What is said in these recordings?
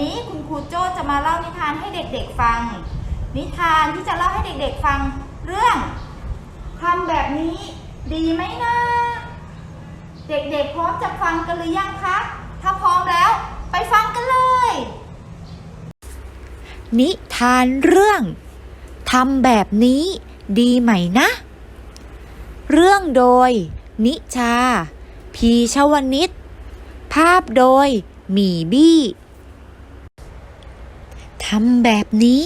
นี้คุณครูโจ้จะมาเล่านิทานให้เด็กๆฟัง นิทานที่จะเล่าให้เด็กๆฟังเรื่องทำแบบนี้ดีไหมนะ เด็กๆพร้อมจะฟังกันหรือยังคะ ถ้าพร้อมแล้วไปฟังกันเลย นิทานเรื่องทำแบบนี้ดีไหมนะ เรื่องโดย นิชา พีชวนิชภาพโดย หมีบี้ ทำแบบนี้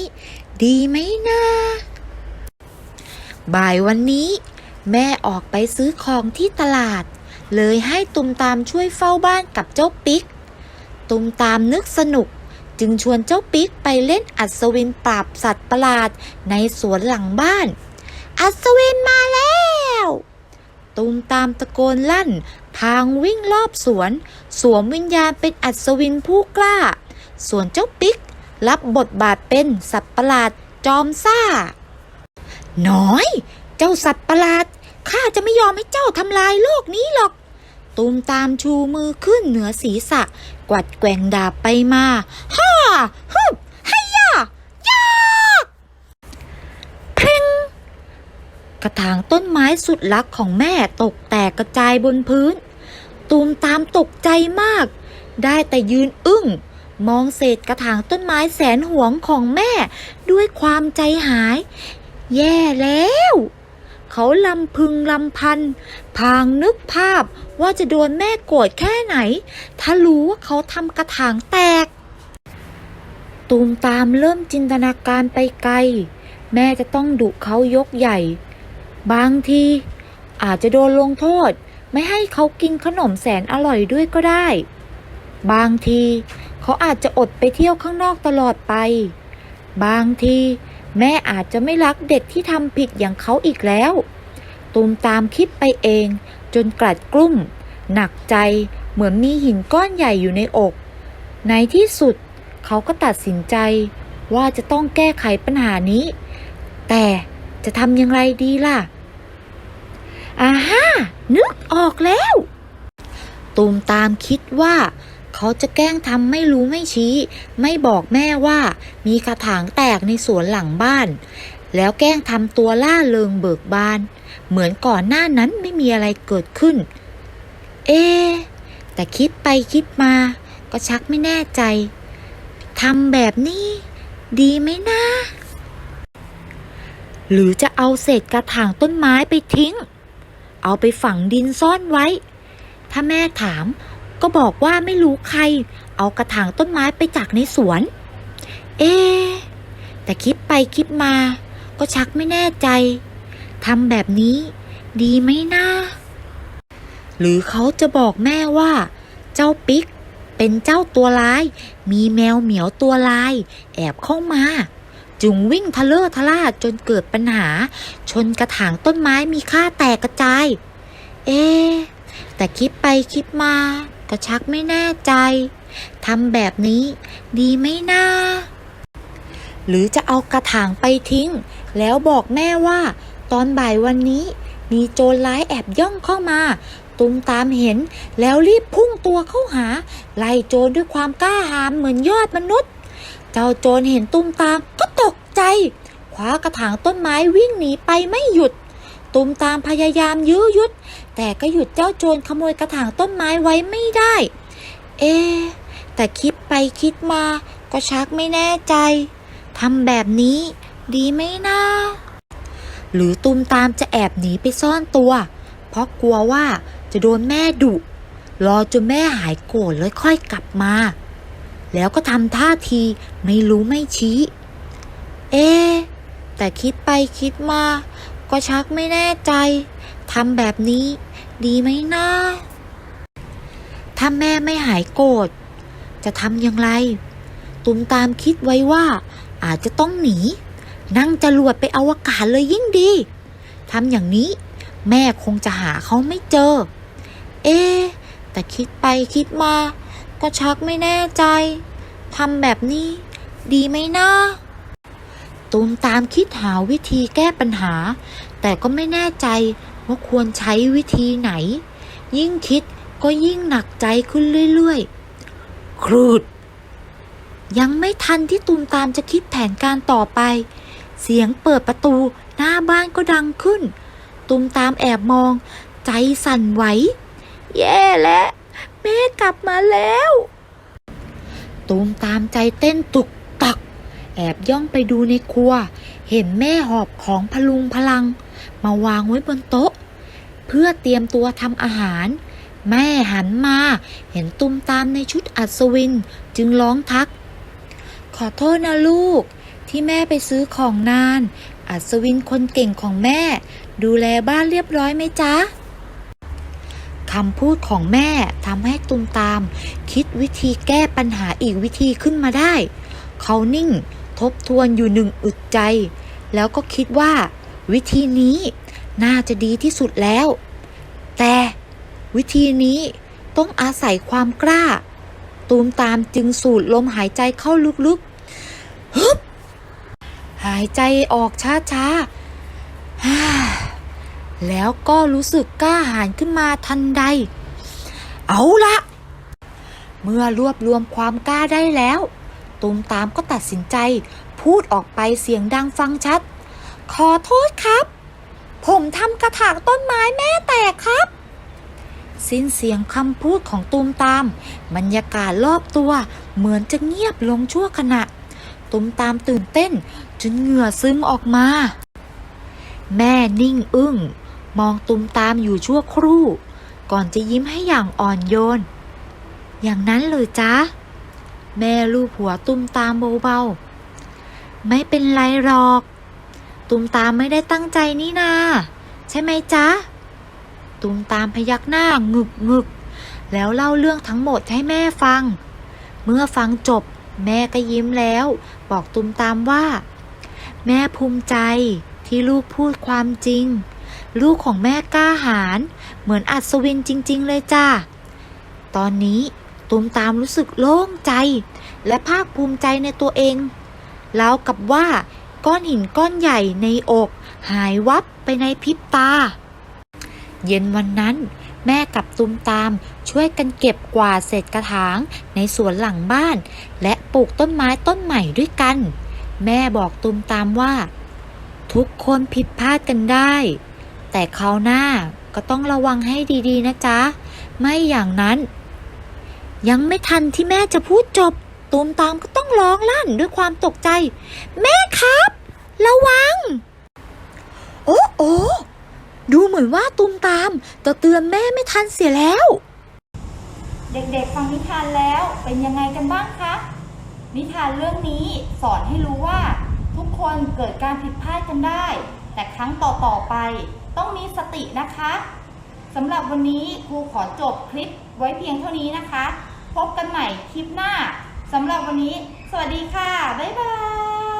ดีไหมนะบ่ายวันนี้ แม่ออกไปซื้อของที่ตลาด เลยให้ตุมตามช่วยเฝ้าบ้านกับเจ้าปิ๊ก ตุมตามนึกสนุกจึงชวนเจ้าปิ๊กไปเล่นอัศวินปราบสัตว์ประหลาดในสวนหลังบ้าน อัศวินมาแล้วตูมตามตะโกนลั่น พางวิ่งรอบสวน สวมวิญญาณเป็นอัศวินผู้กล้า ส่วนเจ้าปิ๊ก รับบทบาทเป็นสัตว์ประหลาดจอมซ่า น้อย เจ้าสัตว์ประหลาดข้าจะไม่ยอมให้เจ้าทำลายโลกนี้หรอก ตูมตามชูมือขึ้นเหนือศีรษะ กวัดแกว่งดาบไปมาฮ่าฮึบให้ยายากเพลงกระถางต้นไม้สุดลักของแม่ตกแตกกระจายบนพื้น ตูมตามตกใจมาก ได้แต่ยืนอึ้ง มองเศษกระถางต้นไม้แสนหวงของแม่ ด้วยความใจหาย แย่แล้ว เขาลำพึงลำพัน พางนึกภาพว่าจะโดนแม่โกรธแค่ไหน ถ้ารู้ว่าเขาทำกระถางแตก ตูมตามเริ่มจินตนาการไปไกล แม่จะต้องดุเขายกใหญ่ บางที อาจจะโดนลงโทษ ไม่ให้เขากินขนมแสนอร่อยด้วยก็ได้ บางที เขาอาจจะอดไปเที่ยวข้างนอกตลอดไป บางทีแม่อาจจะไม่รักเด็กที่ทำผิดอย่างเขาอีกแล้ว ตูมตามคิดไปเอง จนกลัดกลุ้ม หนักใจเหมือนมีหินก้อนใหญ่อยู่ในอก ในที่สุดเขาก็ตัดสินใจว่าจะต้องแก้ไขปัญหานี้ แต่จะทำอย่างไรดีล่ะอาฮ่านึกออกแล้ว ตูมตามคิดว่า เขาจะแกล้งทำไม่รู้ไม่ชี้ ไม่บอกแม่ว่ามีกระถางแตกในสวนหลังบ้าน แล้วแกล้งทำตัวล่าเริงเบิกบาน เหมือนก่อนหน้านั้นไม่มีอะไรเกิดขึ้น เอ๊แต่คิดไปคิดมา ก็ชักไม่แน่ใจทำแบบนี้ ดีไหมนะ หรือจะเอาเศษกระถางต้นไม้ไปทิ้ง เอาไปฝังดินซ่อนไว้ ถ้าแม่ถาม ก็บอกว่าไม่รู้ใคร เอากระถางต้นไม้ไปจากในสวน เอ๊แต่คิดไปคิดมา ก็ชักไม่แน่ใจทำแบบนี้ ดีไหมนะหรือเขาจะบอกแม่ว่า เจ้าปิ๊ก เป็นเจ้าตัวร้าย มีแมวเหมียวตัวลาย แอบเข้ามา จึงวิ่งทะเลอะทะล่าจนเกิดปัญหา ชนกระถางต้นไม้มีค่าแตกกระจาย เอ๊แต่คิดไปคิดมา ก็ชักไม่แน่ใจทำแบบนี้ดีไหมนะหรือจะเอากระถางไปทิ้ง แล้วบอกแม่ว่า ตอนบ่ายวันนี้ มีโจรร้ายแอบย่องเข้ามา ตุมตามเห็นแล้วรีบพุ่งตัวเข้าหา ไล่โจรด้วยความกล้าหาญเหมือนยอดมนุษย์ เจ้าโจรเห็นตุมตามก็ตกใจคว้ากระถางต้นไม้วิ่งหนีไปไม่หยุด ตุมตามพยายามยื้อยุด แต่ก็หยุดเจ้าโจรขโมยกระถางต้นไม้ไว้ไม่ได้ เอ๊แต่คิดไปคิดมาก็ชักไม่แน่ใจทำแบบนี้ดีไหมนะหรือตุมตามจะแอบหนีไปซ่อนตัว เพราะกลัวว่าจะโดนแม่ดุ รอจนแม่หายโกรธแล้วค่อยกลับมา แล้วก็ทำท่าทีไม่รู้ไม่ชี้ เอ๊แต่คิดไปคิดมา ก็ชักไม่แน่ใจทำแบบนี้ ดีไหมนะถ้าแม่ไม่หายโกรธจะทำอย่างไร ตุมตามคิดไว้ว่า อาจจะต้องหนี นั่งจรวดไปอวกาศเลยยิ่งดีทำอย่างนี้ แม่คงจะหาเขาไม่เจอ เอ๊แต่คิดไปคิดมา ก็ชักไม่แน่ใจทำแบบนี้ ดีไหมนะ ตูมตามคิดหาวิธีแก้ปัญหา แต่ก็ไม่แน่ใจว่าควรใช้วิธีไหน ยิ่งคิดก็ยิ่งหนักใจขึ้นเรื่อยๆ ครูด ยังไม่ทันที่ตูมตามจะคิดแผนการต่อไป เสียงเปิดประตูหน้าบ้านก็ดังขึ้น ตูมตามแอบมอง ใจสั่นไหว แย่แล้วแม่กลับมาแล้ว ตูมตามใจเต้นตุกตักแอบย่องไปดูในครัว เห็นแม่หอบของพลุงพลัง มาวางไว้บนโต๊ะ เพื่อเตรียมตัวทำอาหาร แม่หันมา เห็นตุ้มตามในชุดอัศวินจึงร้องทัก ขอโทษนะลูก ที่แม่ไปซื้อของนาน อัศวินคนเก่งของแม่ ดูแลบ้านเรียบร้อยไหมจ๊ะคำพูดของแม่ทำให้ตุมตาม คิดวิธีแก้ปัญหาอีกวิธีขึ้นมาได้ เขานิ่ง ทบทวนอยู่หนึ่งอึดใจ แล้วก็คิดว่า วิธีนี้น่าจะดีที่สุดแล้ว แต่วิธีนี้ต้องอาศัยความกล้า ตูมตามจึงสูดลมหายใจเข้าลึกๆฮึบหายใจออกช้าๆ แล้วก็รู้สึกกล้าหาญขึ้นมาทันใด เอาละ เมื่อรวบรวมความกล้าได้แล้ว ตูมตามก็ตัดสินใจ พูดออกไปเสียงดังฟังชัด ขอโทษครับ ผมทำกระถางต้นไม้แม่แตกครับ สิ้นเสียงคำพูดของตูมตาม บรรยากาศรอบตัว เหมือนจะเงียบลงชั่วขณะตูมตามตื่นเต้น จนเหงื่อซึมออกมา แม่นิ่งอึ้ง มองตูมตามอยู่ชั่วครู่ ก่อนจะยิ้มให้อย่างอ่อนโยน อย่างนั้นเลยจ๊ะ แม่ลูบหัวตุ้มตามเบาๆ ไม่เป็นไรหรอก ตุ้มตามไม่ได้ตั้งใจนี่นา ใช่ไหมจ๊ะ ตุ้มตามพยักหน้างึกงึกแล้วเล่าเรื่องทั้งหมดให้แม่ฟัง เมื่อฟังจบ แม่ก็ยิ้มแล้ว บอกตุ้มตามว่า แม่ภูมิใจที่ลูกพูดความจริง ลูกของแม่กล้าหาญเหมือนอัศวินจริง ๆ เลยจ้าตอนนี้ ตูมตามรู้สึกโล่งใจ และภาคภูมิใจในตัวเองแล้วกับว่าก้อนหินก้อนใหญ่ในอกหายวับไปในพริบตา เย็นวันนั้น แม่กับตุมตามช่วยกันเก็บกวาดเศษกระถางในสวนหลังบ้าน และปลูกต้นไม้ต้นใหม่ด้วยกัน แม่บอกตุมตามว่า ทุกคนผิดพลาดกันได้ แต่คราวหน้าก็ต้องระวังให้ดีๆนะจ๊ะ ไม่อย่างนั้น ยังไม่ทันที่แม่จะพูดจบ ตูมตามก็ต้องร้องลั่นด้วยความตกใจ แม่ครับ ระวัง โอ้โอดูเหมือนว่าตูมตามจะเตือนแม่ไม่ทันเสียแล้ว เด็กๆฟังนิทานแล้วเป็นยังไงกันบ้างคะ นิทานเรื่องนี้สอนให้รู้ว่า ทุกคนเกิดการผิดพลาดกันได้ แต่ครั้งต่อๆไป ต้องมีสตินะคะสำหรับวันนี้ครูขอจบคลิปไว้เพียงเท่านี้นะคะ พบกันใหม่คลิปหน้าสำหรับวันนี้ สวัสดีค่ะ บ๊ายบาย